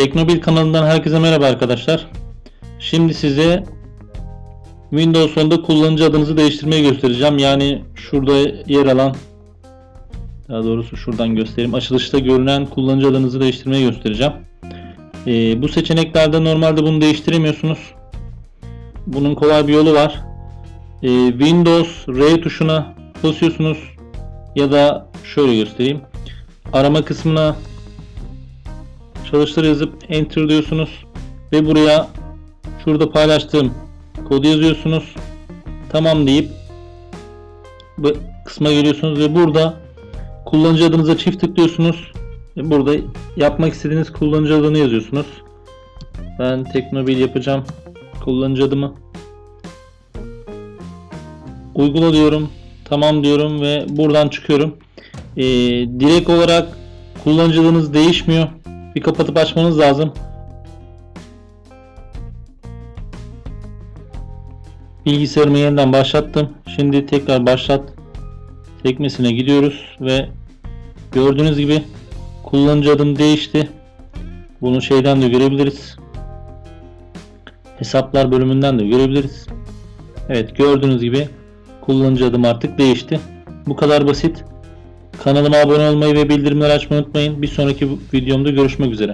Teknobil kanalından herkese merhaba arkadaşlar. Şimdi size Windows 10'da kullanıcı adınızı değiştirmeyi göstereceğim. Yani şurada yer alan daha doğrusu şuradan göstereyim. Açılışta görünen kullanıcı adınızı değiştirmeyi göstereceğim. Ee, bu seçeneklerde normalde bunu değiştiremiyorsunuz. Bunun kolay bir yolu var. Ee, Windows R tuşuna basıyorsunuz ya da şöyle göstereyim. Arama kısmına çalıştır yazıp enter diyorsunuz ve buraya şurada paylaştığım kodu yazıyorsunuz. Tamam deyip bu kısma geliyorsunuz ve burada kullanıcı adınıza çift tıklıyorsunuz. Burada yapmak istediğiniz kullanıcı adını yazıyorsunuz. Ben Teknobil yapacağım kullanıcı adımı. Uygula diyorum. Tamam diyorum ve buradan çıkıyorum. Ee, direkt olarak kullanıcı adınız değişmiyor. Bir kapatıp açmanız lazım. Bilgisayarımı yeniden başlattım. Şimdi tekrar başlat sekmesine gidiyoruz ve gördüğünüz gibi kullanıcı adım değişti. Bunu şeyden de görebiliriz. Hesaplar bölümünden de görebiliriz. Evet gördüğünüz gibi kullanıcı adım artık değişti. Bu kadar basit. Kanalıma abone olmayı ve bildirimleri açmayı unutmayın. Bir sonraki videomda görüşmek üzere.